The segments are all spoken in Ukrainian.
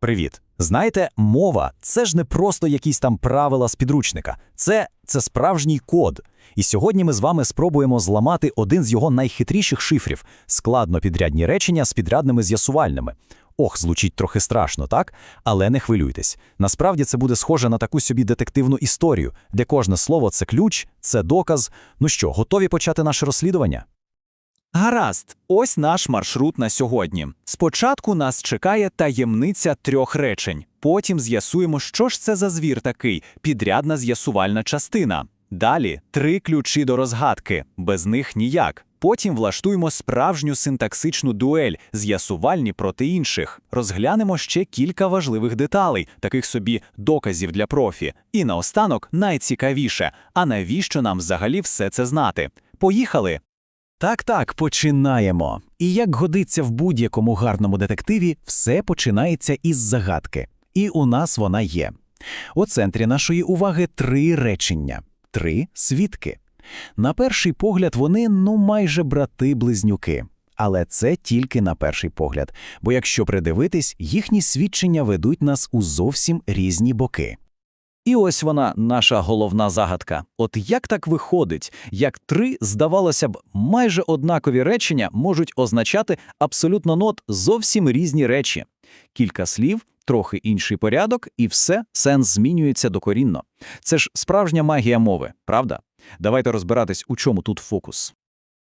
Привіт. Знаєте, мова це ж не просто якісь там правила з підручника, це, це справжній код. І сьогодні ми з вами спробуємо зламати один з його найхитріших шифрів складно підрядні речення з підрядними з'ясувальними. Ох, звучить трохи страшно, так? Але не хвилюйтесь. Насправді це буде схоже на таку собі детективну історію, де кожне слово це ключ, це доказ. Ну що, готові почати наше розслідування? Гаразд, ось наш маршрут на сьогодні. Спочатку нас чекає таємниця трьох речень. Потім з'ясуємо, що ж це за звір такий, підрядна з'ясувальна частина. Далі три ключі до розгадки, без них ніяк. Потім влаштуємо справжню синтаксичну дуель, з'ясувальні проти інших. Розглянемо ще кілька важливих деталей, таких собі доказів для профі. І наостанок найцікавіше: а навіщо нам взагалі все це знати? Поїхали! Так, так, починаємо. І як годиться в будь-якому гарному детективі, все починається із загадки. І у нас вона є. У центрі нашої уваги три речення, три свідки. На перший погляд, вони ну майже брати-близнюки. Але це тільки на перший погляд, бо якщо придивитись, їхні свідчення ведуть нас у зовсім різні боки. І ось вона, наша головна загадка. От як так виходить, як три, здавалося б, майже однакові речення можуть означати абсолютно нот зовсім різні речі. Кілька слів, трохи інший порядок, і все, сенс змінюється докорінно. Це ж справжня магія мови, правда? Давайте розбиратись, у чому тут фокус.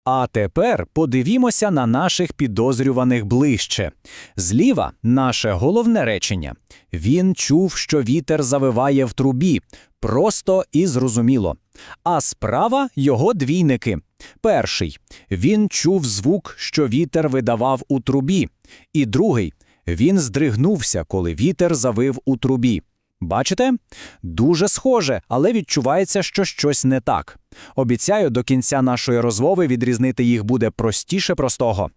А тепер подивімося на наших підозрюваних ближче. Зліва наше головне речення. Він чув, що вітер завиває в трубі. Просто і зрозуміло. А справа його двійники. Перший він чув звук, що вітер видавав у трубі. І другий він здригнувся, коли вітер завив у трубі. Бачите? Дуже схоже, але відчувається, що щось не так. Обіцяю, до кінця нашої розмови відрізнити їх буде простіше простого.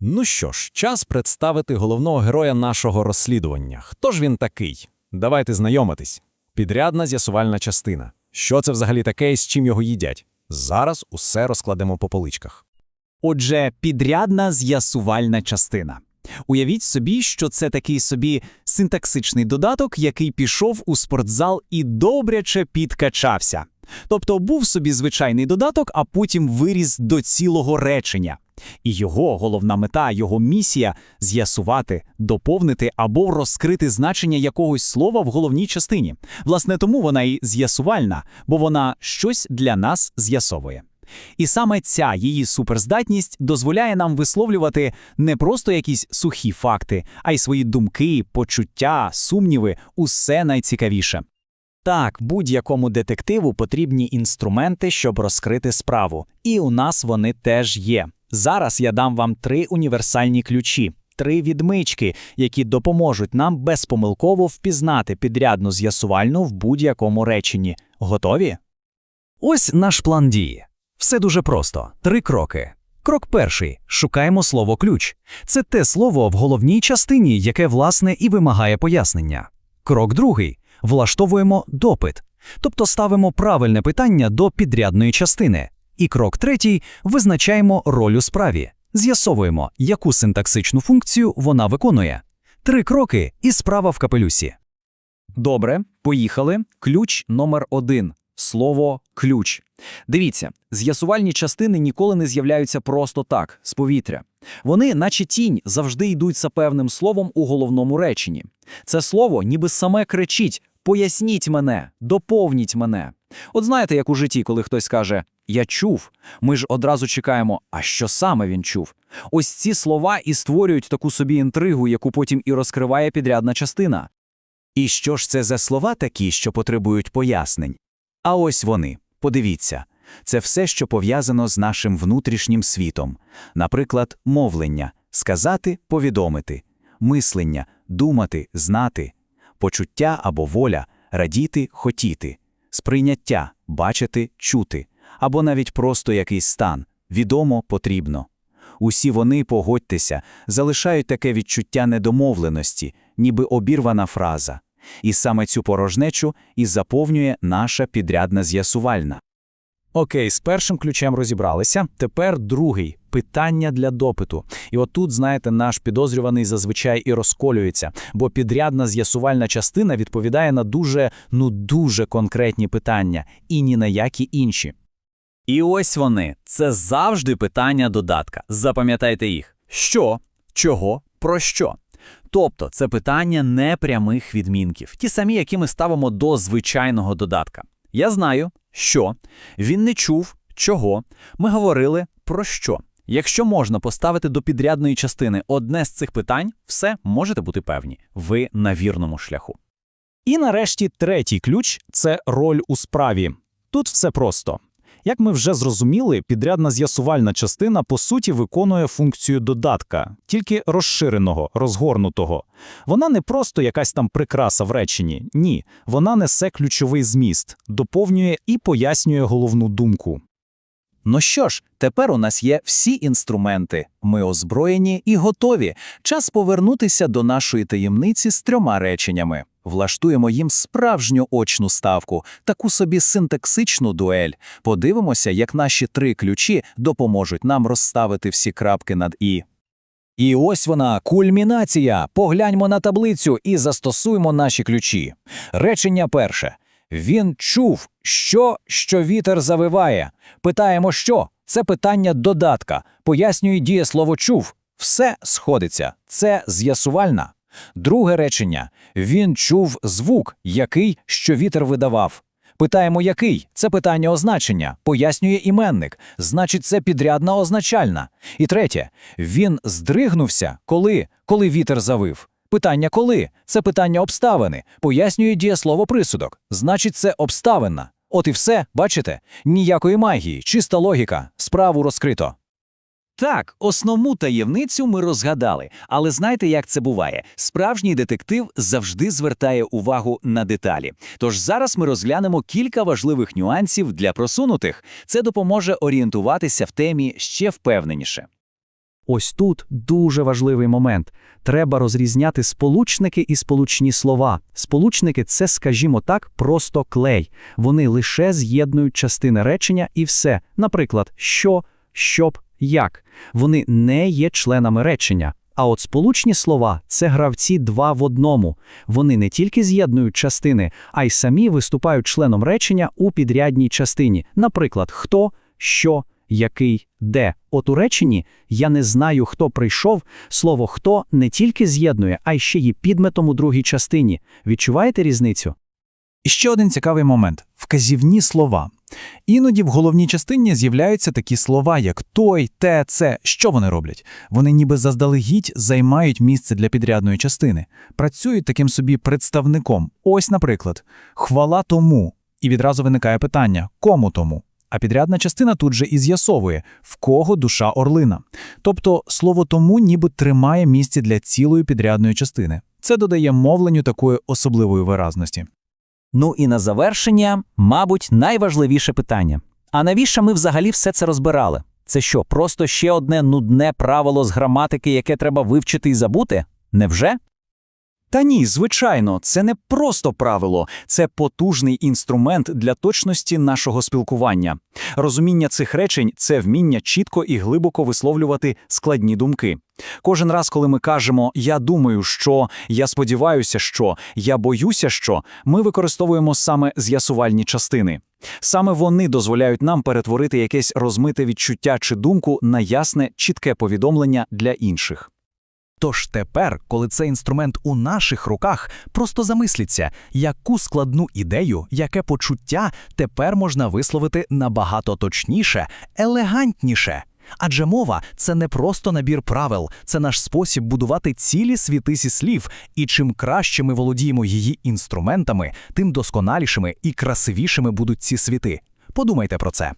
Ну що ж, час представити головного героя нашого розслідування. Хто ж він такий? Давайте знайомитись. Підрядна з'ясувальна частина. Що це взагалі таке і з чим його їдять? Зараз усе розкладемо по поличках. Отже, підрядна з'ясувальна частина. Уявіть собі, що це такий собі синтаксичний додаток, який пішов у спортзал і добряче підкачався. Тобто був собі звичайний додаток, а потім виріс до цілого речення. І його головна мета, його місія з'ясувати, доповнити або розкрити значення якогось слова в головній частині. Власне, тому вона і з'ясувальна, бо вона щось для нас з'ясовує. І саме ця її суперздатність дозволяє нам висловлювати не просто якісь сухі факти, а й свої думки, почуття, сумніви, усе найцікавіше. Так, будь-якому детективу потрібні інструменти, щоб розкрити справу, і у нас вони теж є. Зараз я дам вам три універсальні ключі, три відмички, які допоможуть нам безпомилково впізнати підрядну з'ясувальну в будь-якому реченні. Готові? Ось наш план дії. Все дуже просто. Три кроки. Крок перший шукаємо слово ключ. Це те слово в головній частині, яке власне і вимагає пояснення. Крок другий влаштовуємо допит, тобто ставимо правильне питання до підрядної частини. І крок третій визначаємо роль у справі, з'ясовуємо, яку синтаксичну функцію вона виконує. Три кроки і справа в капелюсі. Добре, поїхали. Ключ номер один. Слово ключ. Дивіться, з'ясувальні частини ніколи не з'являються просто так, з повітря. Вони, наче тінь, завжди йдуть за певним словом у головному реченні. Це слово ніби саме кричить: поясніть мене, доповніть мене. От знаєте, як у житті, коли хтось каже Я чув, ми ж одразу чекаємо, а що саме він чув. Ось ці слова і створюють таку собі інтригу, яку потім і розкриває підрядна частина. І що ж це за слова такі, що потребують пояснень? А ось вони, подивіться, це все, що пов'язано з нашим внутрішнім світом, наприклад, мовлення, сказати, повідомити, мислення, думати, знати, почуття або воля, радіти, хотіти, сприйняття, бачити, чути, або навіть просто якийсь стан, відомо, потрібно. Усі вони, погодьтеся, залишають таке відчуття недомовленості, ніби обірвана фраза. І саме цю порожнечу і заповнює наша підрядна з'ясувальна. Окей, з першим ключем розібралися. Тепер другий питання для допиту. І отут, знаєте, наш підозрюваний зазвичай і розколюється, бо підрядна з'ясувальна частина відповідає на дуже, ну дуже конкретні питання і ні на які інші. І ось вони. Це завжди питання додатка. Запам'ятайте їх. Що, чого, про що. Тобто це питання непрямих відмінків, ті самі, які ми ставимо до звичайного додатка. Я знаю, що, він не чув, чого, ми говорили про що. Якщо можна поставити до підрядної частини одне з цих питань, все можете бути певні, ви на вірному шляху. І нарешті третій ключ це роль у справі. Тут все просто. Як ми вже зрозуміли, підрядна з'ясувальна частина по суті виконує функцію додатка, тільки розширеного, розгорнутого. Вона не просто якась там прикраса в реченні, ні, вона несе ключовий зміст, доповнює і пояснює головну думку. Ну що ж, тепер у нас є всі інструменти. Ми озброєні і готові. Час повернутися до нашої таємниці з трьома реченнями. Влаштуємо їм справжню очну ставку, таку собі синтаксичну дуель. Подивимося, як наші три ключі допоможуть нам розставити всі крапки над і. І ось вона, кульмінація. Погляньмо на таблицю і застосуємо наші ключі. Речення перше. Він чув, що, що вітер завиває. Питаємо, що? Це питання додатка. Пояснює дієслово чув. Все сходиться. Це з'ясувальна. Друге речення. Він чув звук, який, що вітер видавав. Питаємо, який? Це питання означення. Пояснює іменник. Значить, це підрядна означальна. І третє. Він здригнувся, коли, коли вітер завив. Питання коли? Це питання обставини. Пояснює дієслово присудок. Значить, це обставина. От і все, бачите? Ніякої магії, чиста логіка. Справу розкрито. Так, основну таємницю ми розгадали, але знаєте, як це буває? Справжній детектив завжди звертає увагу на деталі. Тож зараз ми розглянемо кілька важливих нюансів для просунутих. Це допоможе орієнтуватися в темі ще впевненіше. Ось тут дуже важливий момент. Треба розрізняти сполучники і сполучні слова. Сполучники це, скажімо так, просто клей. Вони лише з'єднують частини речення і все. Наприклад, що, щоб, як. Вони не є членами речення. А от сполучні слова це гравці два в одному. Вони не тільки з'єднують частини, а й самі виступають членом речення у підрядній частині. Наприклад, хто, що, який, де. От у реченні «я не знаю, хто прийшов» слово «хто» не тільки з'єднує, а й ще є підметом у другій частині. Відчуваєте різницю? І ще один цікавий момент – вказівні слова. Іноді в головній частині з'являються такі слова, як той, те, це. Що вони роблять? Вони ніби заздалегідь займають місце для підрядної частини, працюють таким собі представником. Ось, наприклад, хвала тому. І відразу виникає питання кому тому? А підрядна частина тут же і з'ясовує, в кого душа орлина. Тобто слово тому ніби тримає місце для цілої підрядної частини. Це додає мовленню такої особливої виразності. Ну і на завершення, мабуть, найважливіше питання. А навіщо ми взагалі все це розбирали? Це що, просто ще одне нудне правило з граматики, яке треба вивчити і забути? Невже? Та ні, звичайно, це не просто правило, це потужний інструмент для точності нашого спілкування. Розуміння цих речень це вміння чітко і глибоко висловлювати складні думки. Кожен раз, коли ми кажемо Я думаю, що, я сподіваюся, що, я боюся, що, ми використовуємо саме з'ясувальні частини. Саме вони дозволяють нам перетворити якесь розмите відчуття чи думку на ясне, чітке повідомлення для інших. Тож тепер, коли цей інструмент у наших руках, просто замисліться, яку складну ідею, яке почуття тепер можна висловити набагато точніше, елегантніше. Адже мова це не просто набір правил, це наш спосіб будувати цілі світи зі слів, і чим краще ми володіємо її інструментами, тим досконалішими і красивішими будуть ці світи. Подумайте про це.